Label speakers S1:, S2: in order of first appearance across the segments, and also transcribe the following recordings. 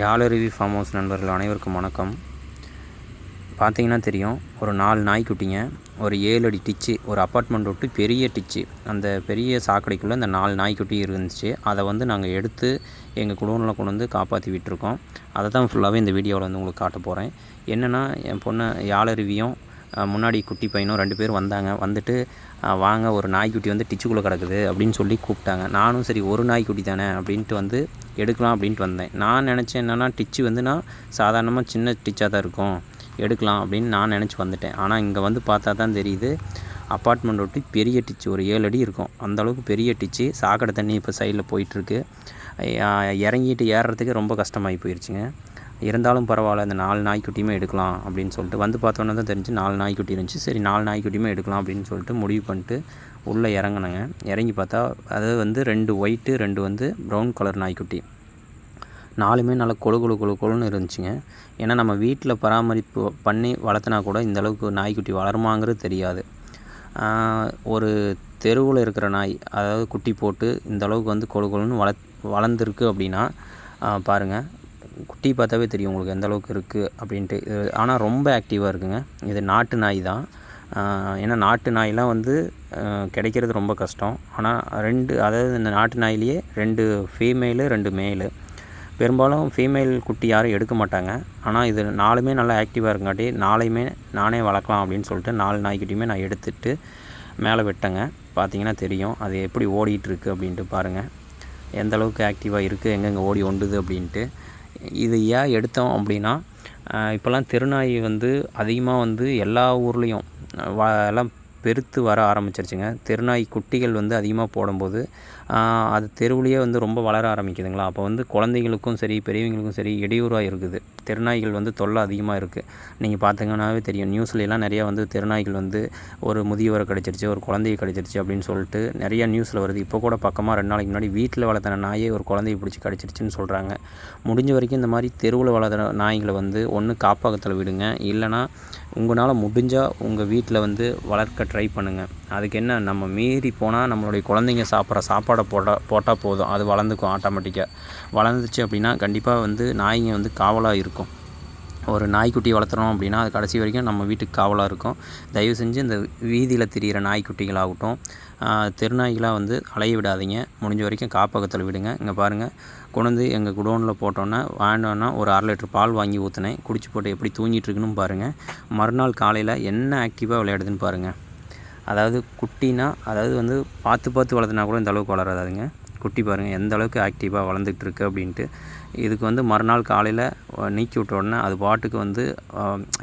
S1: யாழருவி farm house நண்பர்கள் அனைவருக்கும் வணக்கம். பார்த்தீங்கன்னா தெரியும் ஒரு நாலு நாய்க்குட்டிங்க ஒரு ஏழு அடி டிச்சு ஒரு அப்பார்ட்மெண்ட் விட்டு பெரிய டிச்சு. அந்த பெரிய சாக்கடைக்குள்ளே இந்த நாலு நாய்க்குட்டி இருந்துச்சு. அதை வந்து நாங்கள் எடுத்து எங்கள் குடோனில் கொண்டு வந்து காப்பாற்றி விட்டுருக்கோம். அதை தான் ஃபுல்லாகவே இந்த வீடியோவில் வந்து உங்களுக்கு காட்ட போகிறேன் என்னென்னா என் பொண்ணை யாழருவியும் முன்னாடி குட்டி பையனும் ரெண்டு பேரும் வந்தாங்க. வந்துட்டு வாங்க ஒரு நாய்க்குட்டி வந்து டிச்சுக்குள்ளே கிடக்குது அப்படின்னு சொல்லி கூப்பிட்டாங்க. நானும் சரி ஒரு நாய்க்குட்டி தானே அப்படின்ட்டு வந்து எடுக்கலாம் அப்படின்ட்டு வந்தேன். நான் நினச்சேன் என்னென்னா டிச்சு வந்து நான் சாதாரணமாக சின்ன டிச்சாக தான் இருக்கும். எடுக்கலாம் அப்படின்னு நான் நினச்சி வந்துட்டேன். ஆனால் இங்கே வந்து பார்த்தா தான் தெரியுது அப்பார்ட்மெண்ட் ஒட்டி பெரிய டிச்சு ஒரு ஏழு அடி இருக்கும். அந்தளவுக்கு பெரிய டிச்சு சாக்கடை தண்ணி இப்போ சைடில் போயிட்டுருக்கு இறங்கிட்டு ஏறுறதுக்கு ரொம்ப கஷ்டமாகி போயிடுச்சுங்க இருந்தாலும் பரவாயில்ல இந்த நாலு நாய்க்குட்டியுமே எடுக்கலாம் அப்படின்னு சொல்லிட்டு வந்து பார்த்தோன்னே தான் தெரிஞ்சு நாலு நாய்க்குட்டி இருந்துச்சு. சரி நாலு நாய்க்குட்டியுமே எடுக்கலாம் அப்படின்னு சொல்லிட்டு முடிவு பண்ணிட்டு உள்ளே இறங்குனேங்க. இறங்கி பார்த்தா அது வந்து ரெண்டு ஒயிட்டு ரெண்டு வந்து ப்ரௌன் கலர் நாய்க்குட்டி. நாலுமே நல்லா கொழு கொழு கொழு கொழுன்னு இருந்துச்சுங்க. ஏன்னா நம்ம வீட்டில் பராமரிப்பு பண்ணி வளர்த்துனா கூட இந்த அளவுக்கு நாய்க்குட்டி வளருமாங்கிறது தெரியாது. ஒரு தெருவில் இருக்கிற நாய் அதாவது குட்டி போட்டு இந்த அளவுக்கு வந்து கொழு கொழுன்னு வள வளர்ந்துருக்கு அப்படின்னா பாருங்கள் குட்டி பார்த்தாவே தெரியும் உங்களுக்கு எந்த அளவுக்கு இருக்குது அப்படின்ட்டு. இது- ஆனால் ரொம்ப ஆக்டிவாக இருக்குங்க. இது நாட்டு நாய் தான். ஏன்னா நாட்டு நாயெலாம் வந்து கிடைக்கிறது ரொம்ப கஷ்டம். ஆனால் ரெண்டு அதாவது இந்த நாட்டு நாயிலேயே ரெண்டு ஃபீமேலு ரெண்டு மேலு பெரும்பாலும் ஃபீமேல் குட்டி யாரும் எடுக்க மாட்டாங்க. ஆனால் இது நாலுமே நல்லா ஆக்டிவாக இருக்காட்டி நாளையுமே நானே வளர்க்கலாம் அப்படின்னு சொல்லிட்டு நாலு நாய்க்கிட்டையுமே நான் எடுத்துட்டு மேலே விட்டேங்க. பார்த்தீங்கன்னா தெரியும். அது எப்படி ஓடிட்டுருக்கு அப்படின்ட்டு பாருங்கள் எந்த அளவுக்கு ஆக்டிவாக இருக்குது எங்கெங்கே ஓடி ஒண்டுது அப்படின்ட்டு. இது ஏன் எடுத்தோம் அப்படின்னா இப்போல்லாம் தெருநாய் வந்து அதிகமாக வந்து எல்லா ஊர்லேயும் வ எல்லாம் பெருத்து வர ஆரம்பிச்சிருச்சுங்க. தெருநாய் குட்டிகள் வந்து அதிகமாக போடும்போது அது தெருவுலேயே வந்து ரொம்ப வளர ஆரம்பிக்குதுங்களா? அப்போ வந்து குழந்தைங்களுக்கும் சரி பெரியவங்களுக்கும் சரி இடையூறாக இருக்குது. தெருநாய்கள் வந்து தொல்லை அதிகமாக இருக்குது நீங்கள் பார்த்தீங்கன்னாவே தெரியும். நியூஸ்லலாம் நிறையா வந்து தெருநாய்கள் வந்து ஒரு முதியவரை கிடச்சிருச்சு ஒரு குழந்தைய கிடச்சிருச்சு அப்படின்னு சொல்லிட்டு நிறையா நியூஸில் வருது. இப்போ கூட பக்கமாக ரெண்டு நாளைக்கு முன்னாடி வீட்டில் வளர்த்தன நாயே ஒரு குழந்தைய பிடிச்சி கிடச்சிருச்சுன்னு சொல்கிறாங்க முடிஞ்ச வரைக்கும் இந்த மாதிரி தெருவில் வளர்த்துற நாய்களை வந்து ஒன்று காப்பகத்தில் விடுங்க. இல்லைன்னா உங்களால் முடிஞ்சால் உங்கள் வீட்டில் வந்து வளர்க்க ட்ரை பண்ணுங்கள் அதுக்கு என்ன நம்ம மீறி போனால் நம்மளுடைய குழந்தைங்க சாப்பிட்ற சாப்பாடை போட்டால் போட்டால் போதும். அது வளர்ந்துக்கும் ஆட்டோமேட்டிக்காக வளர்ந்துச்சு அப்படின்னா கண்டிப்பாக வந்து நாய்ங்க வந்து காவலாக இருக்கும். ஒரு நாய்க்குட்டி வளர்த்துறோம் அப்படின்னா அது கடைசி வரைக்கும் நம்ம வீட்டுக்கு காவலாக இருக்கும். தயவு செஞ்சு இந்த வீதியில் திரியிற நாய்க்குட்டிகளாகட்டும் தெருநாய்களாக வந்து அலைய விடாதீங்க. முடிஞ்ச வரைக்கும் காப்பகத்தில் விடுங்க. இங்கே பாருங்கள் கொண்டு வந்து எங்கள் குடோனில் போட்டோன்னே வாங்கினோன்னா ஒரு அரை லிட்டர் பால் வாங்கி ஊற்றினேன் குடிச்சு போட்டு எப்படி தூங்கிட்டு இருக்குன்னு பாருங்கள் மறுநாள் காலையில் என்ன ஆக்டிவாக விளையாடுதுன்னு பாருங்கள் அதாவது குட்டினா அதாவது வந்து பார்த்து பார்த்து வளர்த்துனா கூட இந்த அளவுக்கு வளராதுங்க குட்டி பாருங்கள் எந்த அளவுக்கு ஆக்டிவாக வளர்ந்துக்கிட்டு இருக்கு அப்படின்ட்டு. இதுக்கு வந்து மறுநாள் காலையில் நீக்கி விட்ட உடனே அது பாட்டுக்கு வந்து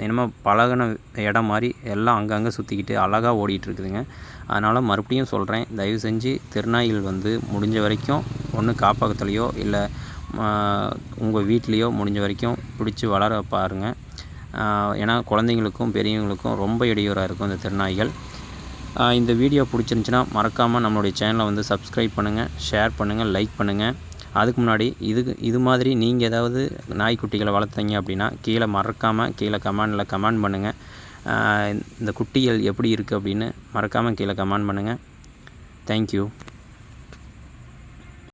S1: என்னமோ பழகின இடம் மாதிரி எல்லாம் அங்கங்கே சுற்றிக்கிட்டு அழகாக ஓடிட்டு இருக்குதுங்க அதனால் மறுபடியும் சொல்கிறேன் தயவு செஞ்சு திருநாய்கள் வந்து முடிஞ்ச வரைக்கும் ஒன்று காப்பகத்துலேயோ இல்லை உங்கள் வீட்லேயோ முடிஞ்ச வரைக்கும் பிடிச்சி வளர பாருங்கள் ஏன்னா குழந்தைங்களுக்கும் பெரியவங்களுக்கும் ரொம்ப இடையூறாக இருக்கும் இந்த திருநாய்கள். இந்த வீடியோ பிடிச்சிருந்துச்சின்னா மறக்காமல் நம்மளுடைய சேனலை வந்து சப்ஸ்கிரைப் பண்ணுங்கள் ஷேர் பண்ணுங்கள் லைக் பண்ணுங்கள் அதுக்கு முன்னாடி இதுக்கு இது மாதிரி நீங்கள் ஏதாவது நாய்க்குட்டிகளை வளர்த்தீங்க அப்படின்னா கீழே மறக்காமல் கீழே கமெண்டில் கமெண்ட் பண்ணுங்கள் இந்த குட்டிகள் எப்படி இருக்குது அப்படின்னு மறக்காமல் கீழே கமெண்ட் பண்ணுங்கள் தேங்க்யூ